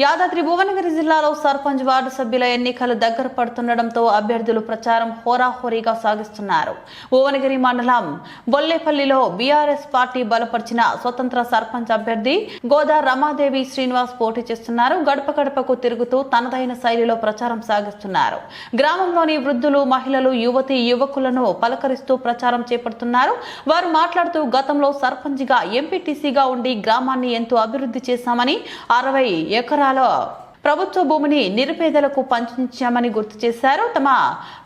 Yadadri Bhuvanagiri జిల్లాలో sarpanch ward సభ్యుల ఎన్నికలు దగ్గర పడుతుండటంతో అభ్యర్థులు ప్రచారం హోరాహోరీగా సాగిస్తున్నారు. భువనగిరి మండలం బొల్లేపల్లిలో బీఆర్ఎస్ పార్టీ బలపరిచిన స్వతంత్ర సర్పంచ్ అభ్యర్థి గోదా రమాదేవి శ్రీనివాస్ పోటీ చేస్తున్నారు. గడప గడపకు తిరుగుతూ తనదైన శైలిలో ప్రచారం సాగిస్తున్నారు. గ్రామంలోని వృద్ధులు మహిళలు యువతి యువకులను పలకరిస్తూ ప్రచారం చేపడుతున్నారు. వారు మాట్లాడుతూ గతంలో సర్పంచ్గా ఎంపీటీసీగా ఉండి గ్రామాన్ని ఎంతో అభివృద్ధి చేశామని అరవై జిల్లాలో ప్రభుత్వ భూమిని నిరుపేదలకు పంచామని గుర్తు చేశారు. తమ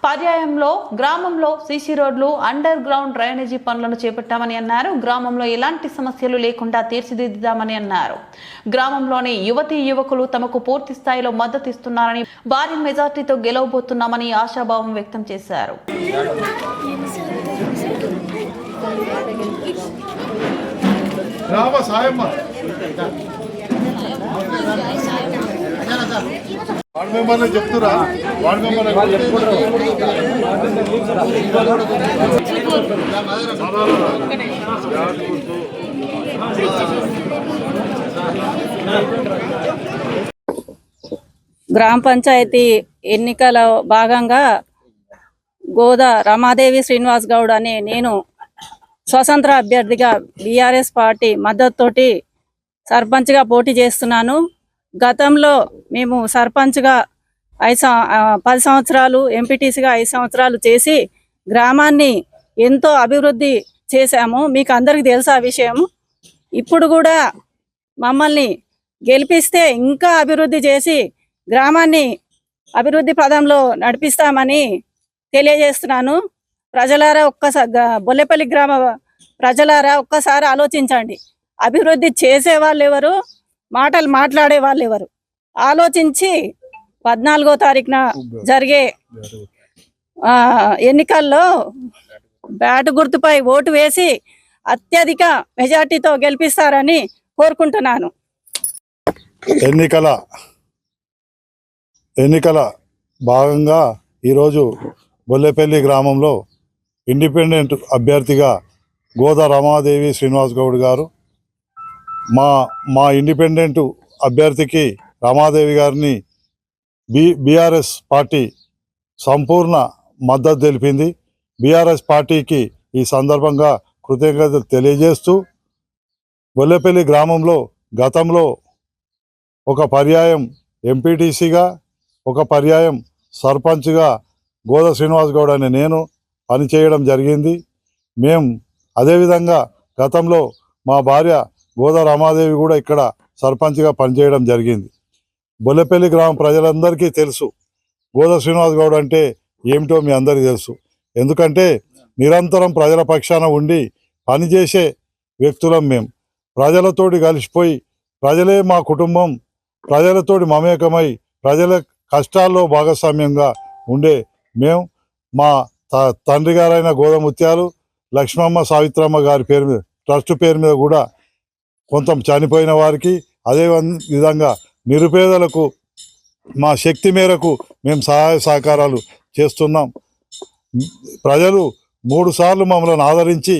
పర్యాయంలో గ్రామంలో సీసీ రోడ్లు అండర్ గ్రౌండ్ డ్రైనేజీ పనులను చేపట్టామని అన్నారు. గ్రామంలో ఎలాంటి సమస్యలు లేకుండా తీర్చిదిద్దామని అన్నారు. గ్రామంలోని యువతీ యువకులు తమకు పూర్తి స్థాయిలో మద్దతు ఇస్తున్నారని భారీ మెజార్టీతో గెలవబోతున్నామని ఆశాభావం వ్యక్తం చేశారు. రామ సాయమ్మ. వార్డు మెంబర్లు చెప్తురా? వార్డు మెంబర్ గ్రామ పంచాయతీ ఎన్నికల భాగంగా గోదా రమాదేవి శ్రీనివాస్ గౌడ్ అనే నేను స్వతంత్ర అభ్యర్థిగా బీఆర్ఎస్ పార్టీ మద్దతుతోటి సర్పంచ్గా పోటీ చేస్తున్నాను. గతంలో మేము సర్పంచ్గా ఐదు సం- పది సంవత్సరాలు ఎంపీటీసీగా ఐదు సంవత్సరాలు చేసి గ్రామాన్ని ఎంతో అభివృద్ధి చేశాము. మీకు అందరికి తెలుసు ఆ విషయం ఇప్పుడు కూడా మమ్మల్ని గెలిపిస్తే ఇంకా అభివృద్ధి చేసి గ్రామాన్ని అభివృద్ధి పదంలో నడిపిస్తామని తెలియజేస్తున్నాను. ప్రజలారా ఒక్కసారి బొల్లెపల్లి గ్రామ ప్రజలారా ఒక్కసారి ఆలోచించండి. అభివృద్ధి చేసే వాళ్ళు ఎవరు? మాటలు మాట్లాడే వాళ్ళు ఎవరు? ఆలోచించి పద్నాలుగో తారీఖున జరిగే ఎన్నికల్లో బ్యాటు గుర్తుపై ఓటు వేసి అత్యధిక మెజార్టీతో గెలిపిస్తారని కోరుకుంటున్నాను. ఎన్నికల ఎన్నికల భాగంగా ఈరోజు బొల్లేపల్లి గ్రామంలో ఇండిపెండెంట్ అభ్యర్థిగా గోదా రమాదేవి శ్రీనివాస్ గౌడ్ గారు మా మా ఇండిపెండెంట్ అభ్యర్థికి రమాదేవి గారిని బి బీఆర్ఎస్ పార్టీ సంపూర్ణ మద్దతు తెలిపింది. బీఆర్ఎస్ పార్టీకి ఈ సందర్భంగా కృతజ్ఞతలు తెలియజేస్తూ బొల్లేపల్లి గ్రామంలో గతంలో ఒక పర్యాయం ఎంపీటీసీగా ఒక పర్యాయం సర్పంచ్గా గోద శ్రీనివాస్ గౌడ్ అనే నేను పనిచేయడం జరిగింది. మేము అదేవిధంగా గతంలో మా భార్య గోద రామాదేవి కూడా ఇక్కడ సర్పంచ్గా పనిచేయడం జరిగింది. బొల్లెపల్లి గ్రామ ప్రజలందరికీ తెలుసు. గోదా శ్రీనివాస్ గౌడ్ అంటే ఏమిటో మీ అందరికీ తెలుసు. ఎందుకంటే నిరంతరం ప్రజల పక్షాన ఉండి పనిచేసే వ్యక్తులం మేము ప్రజలతోటి కలిసిపోయి ప్రజలే మా కుటుంబం ప్రజలతోటి మమేకమై ప్రజల కష్టాల్లో భాగస్వామ్యంగా ఉండే మేము మా త- తండ్రి గారైన గోదముత్యాలు లక్ష్మమ్మ సావిత్రమ్మ గారి పేరు మీద ట్రస్ట్ పేరు మీద కూడా కొంత చనిపోయిన వారికి అదే విధంగా నిరుపేదలకు మా శక్తి మేరకు మేము సహాయ సహకారాలు చేస్తున్నాం. ప్రజలు మూడు సార్లు మమ్మల్ని ఆదరించి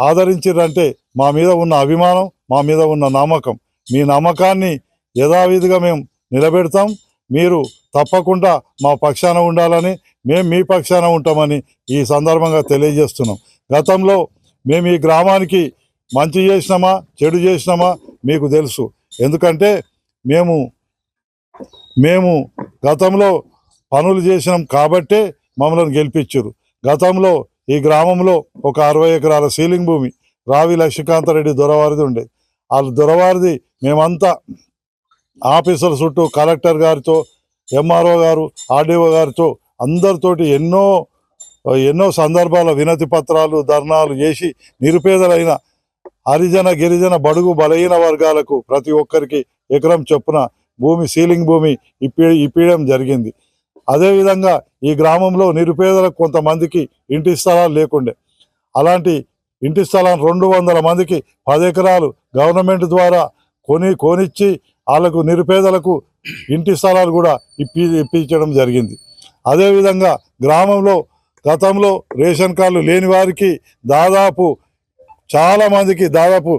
ఆదరించారంటే మా మీద ఉన్న అభిమానం మా మీద ఉన్న నమ్మకం. మీ నమ్మకాన్ని యథావిధిగా మేము నిలబెడతాం. మీరు తప్పకుండా మా పక్షాన ఉండాలని మేము మీ పక్షాన ఉంటామని ఈ సందర్భంగా తెలియజేస్తున్నాం. గతంలో మేము ఈ గ్రామానికి మంచి చేసినామా చెడు చేసినామా మీకు తెలుసు. ఎందుకంటే మేము మేము గతంలో పనులు చేసినాం కాబట్టే మమ్మల్ని గెలిపించారు. గతంలో ఈ గ్రామంలో ఒక అరవై ఎకరాల సీలింగ్ భూమి రావి లక్ష్మీకాంతరెడ్డి దొరవారిది ఉండేది ఆ దొరవారిది మేమంతా ఆఫీసర్ చుట్టూ కలెక్టర్ గారితో ఎంఆర్ఓ గారు ఆర్డీఓ గారితో అందరితోటి ఎన్నో ఎన్నో సందర్భాల వినతి పత్రాలు ధర్నాలు చేసి నిరుపేదలైన హరిజన గిరిజన బడుగు బలహీన వర్గాలకు ప్రతి ఒక్కరికి ఎకరం చొప్పున భూమి సీలింగ్ భూమి ఇప్పి ఇప్పించడం జరిగింది. అదేవిధంగా ఈ గ్రామంలో నిరుపేదలకు కొంతమందికి ఇంటి స్థలాలు లేకుండే. అలాంటి ఇంటి స్థలాలు రెండు వందల మందికి పది ఎకరాలు గవర్నమెంట్ ద్వారా కొని కొనిచ్చి వాళ్ళకు నిరుపేదలకు ఇంటి స్థలాలు కూడా ఇప్పి ఇప్పించడం జరిగింది. అదేవిధంగా గ్రామంలో గతంలో రేషన్ కార్డులు లేని వారికి దాదాపు చాలా మందికి దాదాపు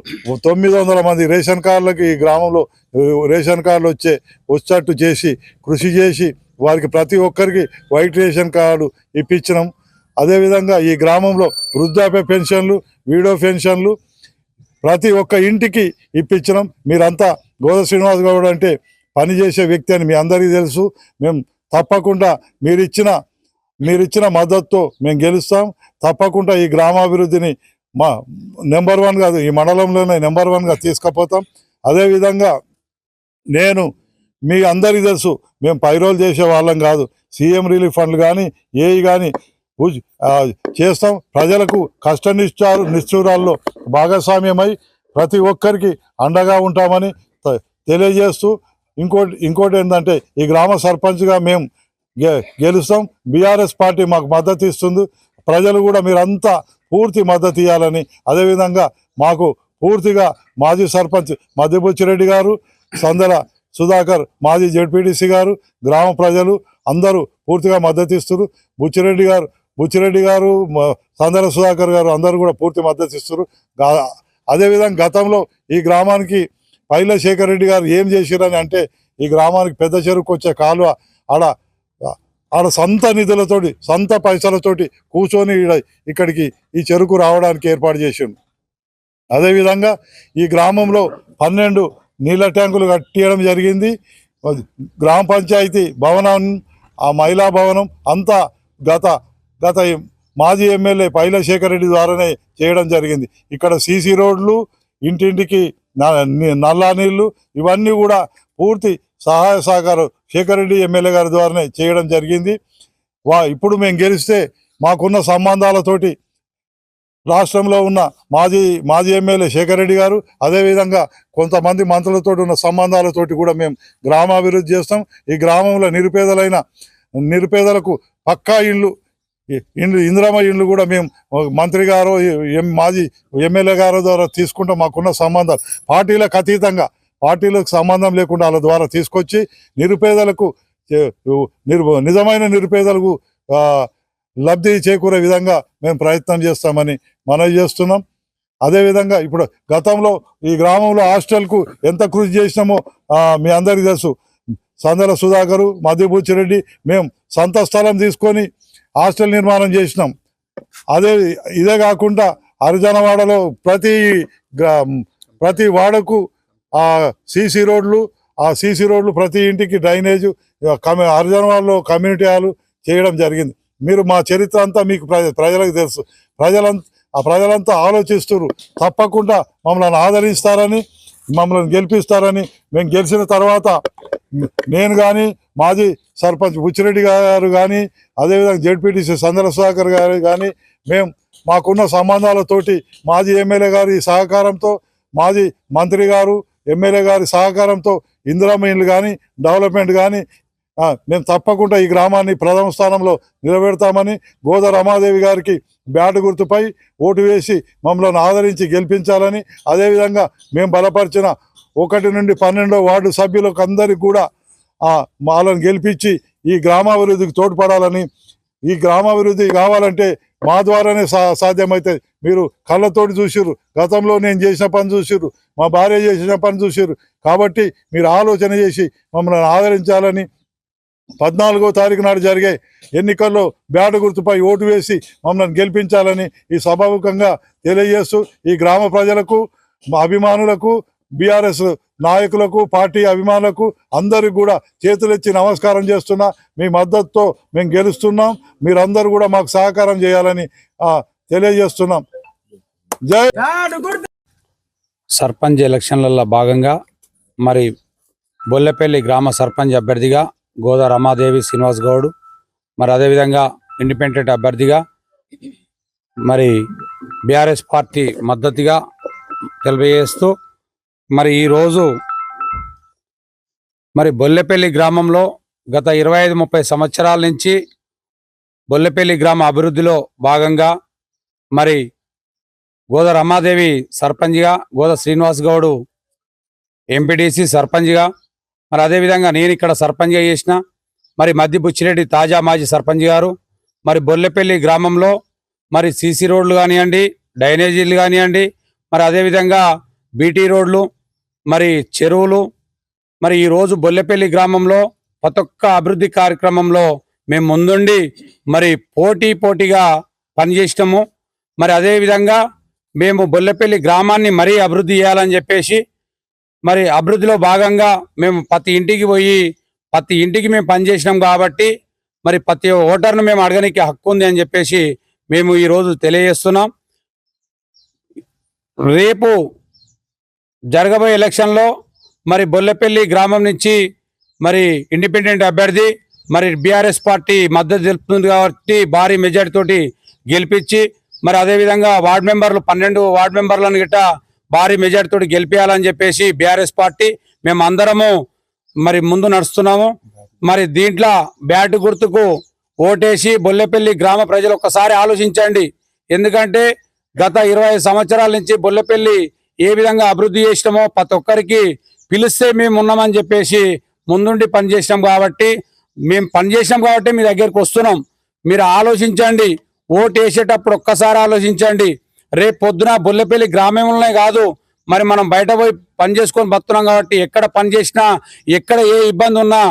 తొమ్మిది వందల మంది రేషన్ కార్డులకి ఈ గ్రామంలో రేషన్ కార్డులు వచ్చే వచ్చేట్టు చేసి కృషి చేసి వారికి ప్రతి ఒక్కరికి వైట్ రేషన్ కార్డు ఇప్పించడం అదేవిధంగా ఈ గ్రామంలో వృద్ధాప్య పెన్షన్లు వీడో పెన్షన్లు ప్రతి ఒక్క ఇంటికి ఇప్పించడం మీరంతా గోద శ్రీనివాస్ గౌడ్ అంటే పనిచేసే వ్యక్తి అని మీ అందరికీ తెలుసు. మేము తప్పకుండా మీరిచ్చిన మీరిచ్చిన మద్దతుతో మేము గెలుస్తాం. తప్పకుండా ఈ గ్రామాభివృద్ధిని మా నెంబర్ వన్ కాదు ఈ మండలంలోనే నెంబర్ వన్గా తీసుకుపోతాం. అదేవిధంగా నేను మీ అందరికీ తెలుసు మేము పైరోలు చేసే వాళ్ళం కాదు. సీఎం రిలీఫ్ ఫండ్లు కానీ ఏవి కానీ చేస్తాం. ప్రజలకు కష్ట నిశ్చారు నిష్ఠూరాల్లో భాగస్వామ్యమై ప్రతి ఒక్కరికి అండగా ఉంటామని తెలియజేస్తూ ఇంకోటి ఇంకోటి ఏంటంటే ఈ గ్రామ సర్పంచ్గా మేము గె గెలుస్తాం. బీఆర్ఎస్ పార్టీ మాకు మద్దతు ఇస్తుంది. ప్రజలు కూడా మీరంతా పూర్తి మద్దతు ఇవ్వాలని అదేవిధంగా మాకు పూర్తిగా మాజీ సర్పంచ్ మధ్యబుచ్చిరెడ్డి గారు సందల సుధాకర్ మాజీ జెడ్పీటీసీ గారు గ్రామ ప్రజలు అందరూ పూర్తిగా మద్దతు ఇస్తున్నారు. బుచ్చిరెడ్డి గారు బుచ్చిరెడ్డి గారు సందల సుధాకర్ గారు అందరూ కూడా పూర్తి మద్దతు ఇస్తున్నారు. అదేవిధంగా గతంలో ఈ గ్రామానికి పైల శేఖర్ రెడ్డి గారు ఏం చేసిరని అంటే ఈ గ్రామానికి పెద్ద చెరుకు వచ్చే కాలువ ఆడ ఆడ సొంత నిధులతోటి సొంత పైసలతోటి కూర్చొని ఇక్కడికి ఈ చెరుకు రావడానికి ఏర్పాటు చేసిండు. అదేవిధంగా ఈ గ్రామంలో పన్నెండు నీళ్ళ ట్యాంకులు కట్టియడం జరిగింది. గ్రామ పంచాయతీ భవనం ఆ మహిళా భవనం అంతా గత గత మాజీ ఎమ్మెల్యే పైలశేఖర్ రెడ్డి ద్వారానే చేయడం జరిగింది. ఇక్కడ సీసీ రోడ్లు ఇంటింటికి న- నల్లా నీళ్ళు ఇవన్నీ కూడా పూర్తి సహాయ సహకారం శేఖర్ రెడ్డి ఎమ్మెల్యే గారి ద్వారానే చేయడం జరిగింది. వా ఇప్పుడు మేము గెలిస్తే మాకున్న సంబంధాలతోటి రాష్ట్రంలో ఉన్న మాజీ మాజీ ఎమ్మెల్యే శేఖర్ రెడ్డి గారు అదేవిధంగా కొంతమంది మంత్రులతో ఉన్న సంబంధాలతోటి కూడా మేము గ్రామాభివృద్ధి చేస్తాం. ఈ గ్రామంలో నిరుపేదలైన నిరుపేదలకు పక్కా ఇళ్ళు ఇండ్లు ఇందిరామ ఇండ్లు కూడా మేము మంత్రి గారు ఎం- మాజీ ఎమ్మెల్యే గారు ద్వారా తీసుకుంటాం. మాకున్న సంబంధాలు పార్టీలకు అతీతంగా పార్టీలకు సంబంధం లేకుండా వాళ్ళ ద్వారా తీసుకొచ్చి నిరుపేదలకు చే- నిజమైన నిరుపేదలకు లబ్ధి చేకూరే విధంగా మేము ప్రయత్నం చేస్తామని మనవి చేస్తున్నాం. అదేవిధంగా ఇప్పుడు గతంలో ఈ గ్రామంలో హాస్టల్కు ఎంత కృషి చేసినామో మీ అందరికీ తెలుసు. సందల సుధాకరు మధ్యబూచిరెడ్డి మేము సొంత స్థలం తీసుకొని హాస్టల్ నిర్మాణం చేసినాం. అదే ఇదే కాకుండా హరిజనవాడలో ప్రతి ప్రతి వాడకు ఆ సీసీ రోడ్లు ఆ సీసీ రోడ్లు ప్రతి ఇంటికి డ్రైనేజ్ కమ్యూ హరిజనవాడలో కమ్యూనిటీ హాలు చేయడం జరిగింది. మీరు మా చరిత్ర అంతా మీకు ప్రజ- ప్రజలకు తెలుసు. ప్రజలంతా ఆ ప్రజలంతా ఆలోచిస్తున్నారు తప్పకుండా మమ్మల్ని ఆదరిస్తారని మమ్మల్ని గెలిపిస్తారని మేము గెలిచిన తర్వాత నేను కానీ మాజీ సర్పంచ్ బుచ్చిరెడ్డి గారు కానీ అదేవిధంగా జెడ్పీటీసీ సందర సుధాకర్ గారు కానీ మేము మాకున్న సంబంధాలతోటి మాజీ ఎమ్మెల్యే గారి సహకారంతో మాజీ మంత్రి గారు ఎమ్మెల్యే గారి సహకారంతో ఇందిరామ కానీ డెవలప్మెంట్ కానీ మేము తప్పకుండా ఈ గ్రామాన్ని ప్రథమ స్థానంలో నిలబెడతామని గోద రమాదేవి గారికి బ్యాట్ గుర్తుపై ఓటు వేసి మమ్మల్ని ఆదరించి గెలిపించాలని అదేవిధంగా మేము బలపరిచిన ఒకటి నుండి పన్నెండో వార్డు సభ్యులకు అందరికీ కూడా వాళ్ళని గెలిపించి ఈ గ్రామాభివృద్ధికి తోడ్పడాలని ఈ గ్రామాభివృద్ధి కావాలంటే మా ద్వారానే సా సాధ్యమైతే మీరు కళ్ళతోటి చూసిర్రు. గతంలో నేను చేసిన పని చూసిర్రు. మా భార్య చేసిన పని చూసిర్రు. కాబట్టి మీరు ఆలోచన చేసి మమ్మల్ని ఆదరించాలని పద్నాలుగో తారీఖు నాడు జరిగే ఎన్నికల్లో బ్యాట్ గుర్తుపై ఓటు వేసి మమ్మల్ని గెలిపించాలని ఈ సభాముఖంగా తెలియజేస్తూ ఈ గ్రామ ప్రజలకు మా అభిమానులకు బీఆర్ఎస్ నాయకులకు పార్టీ అభిమానులకు అందరికి కూడా చేతులెచ్చి నమస్కారం చేస్తున్నా. మీ మద్దతుతో మేము గెలుస్తున్నాం. మీరందరూ కూడా మాకు సహకారం చేయాలని తెలియజేస్తున్నాం. జై సర్పంచ్ ఎలక్షన్లలో భాగంగా మరి బొల్లెపల్లి గ్రామ సర్పంచ్ అభ్యర్థిగా గోదా రమాదేవి శ్రీనివాస్ గౌడ్ మరి అదేవిధంగా ఇండిపెండెంట్ అభ్యర్థిగా మరి బీఆర్ఎస్ పార్టీ మద్దతుగా తెలియజేస్తూ మరి ఈరోజు మరి బొల్లెపల్లి గ్రామంలో గత ఇరవై ఐదు ముప్పై సంవత్సరాల నుంచి బొల్లెపల్లి గ్రామ అభివృద్ధిలో భాగంగా మరి గోద రమాదేవి సర్పంచ్గా గోద శ్రీనివాస్ గౌడు ఎంపీటీసీ సర్పంచ్గా మరి అదేవిధంగా నేను ఇక్కడ సర్పంచ్గా చేసిన మరి మద్ది బుచ్చిరెడ్డి తాజా మాజీ సర్పంచ్ గారు మరి బొల్లెపల్లి గ్రామంలో మరి సీసీ రోడ్లు కానివ్వండి డ్రైనేజీలు కానివ్వండి మరి అదేవిధంగా బీటీ రోడ్లు మరి చెరువులు మరి ఈరోజు బొల్లెపల్లి గ్రామంలో ప్రతి ఒక్క అభివృద్ధి కార్యక్రమంలో మేము ముందుండి మరి పోటీ పోటీగా పనిచేసినాము. మరి అదేవిధంగా మేము బొల్లపల్లి గ్రామాన్ని మరీ అభివృద్ధి చేయాలని చెప్పేసి మరి అభివృద్ధిలో భాగంగా మేము ప్రతి ఇంటికి పోయి ప్రతి ఇంటికి మేము పనిచేసినాం కాబట్టి మరి ప్రతి ఓటర్ను మేము అడగనికి హక్కు ఉంది అని చెప్పేసి మేము ఈరోజు తెలియజేస్తున్నాం. రేపు జరగబోయే ఎలక్షన్లో మరి బొల్లపల్లి గ్రామం నుంచి మరి ఇండిపెండెంట్ అభ్యర్థి మరి బీఆర్ఎస్ పార్టీ మద్దతు తెలుపుతుంది కాబట్టి భారీ మెజార్టీ తోటి గెలిపించి మరి అదేవిధంగా వార్డు మెంబర్లు పన్నెండు వార్డు మెంబర్లను గిట్ట భారీ మెజార్టీతో గెలిపించాలని చెప్పేసి బీఆర్ఎస్ పార్టీ మేము అందరము మరి ముందు నడుస్తున్నాము. మరి దీంట్లో బ్యాట్ గుర్తుకు ఓటేసి బొల్లెపల్లి గ్రామ ప్రజలు ఒక్కసారి ఆలోచించండి. ఎందుకంటే గత ఇరవై సంవత్సరాల నుంచి బొల్లెపల్లి ఏ విధంగా అభివృద్ధి చేసినామో ప్రతి ఒక్కరికి పిలిస్తే మేము ఉన్నామని చెప్పేసి ముందుండి పనిచేసినాం కాబట్టి మేము పనిచేసినాం కాబట్టి మీ దగ్గరికి వస్తున్నాం. మీరు ఆలోచించండి. ఓటు వేసేటప్పుడు ఒక్కసారి ఆలోచించండి. రేపు పొద్దున బొల్లెపల్లి గ్రామంలోనే కాదు మరి మనం బయట పోయి పని చేసుకొని బతున్నాం కాబట్టి ఎక్కడ పని చేసినా ఎక్కడ ఏ ఇబ్బంది ఉన్నా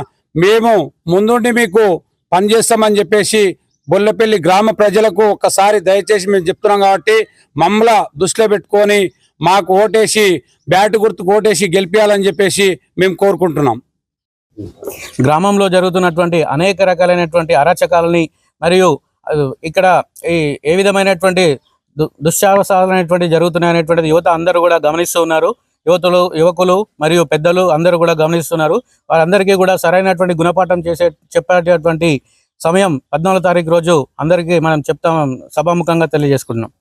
మేము ముందుండి మీకు పని చేస్తామని చెప్పేసి బొల్లపల్లి గ్రామ ప్రజలకు ఒక్కసారి దయచేసి మేము చెప్తున్నాం కాబట్టి మమ్మల దృష్టిలో పెట్టుకొని మాకు ఓటేసి బ్యాట్ గుర్తుకు ఓటేసి గెలిపించాలని చెప్పేసి మేము కోరుకుంటున్నాం. గ్రామంలో జరుగుతున్నటువంటి అనేక రకాలైనటువంటి అరాచకాలని మరియు ఇక్కడ ఈ ఏ విధమైనటువంటి దు- దుశ్శాసనాలనేటువంటి జరుగుతున్నాయి అనేటువంటిది యువత అందరూ కూడా గమనిస్తూ ఉన్నారు. యువతులు యువకులు మరియు పెద్దలు అందరూ కూడా గమనిస్తున్నారు. వారందరికీ కూడా సరైనటువంటి గుణపాఠం చేసే చెప్పేటటువంటి సమయం పద్నాలుగు తారీఖు రోజు అందరికీ మనం చెప్తాం సభాముఖంగా తెలియజేసుకుంటున్నాం.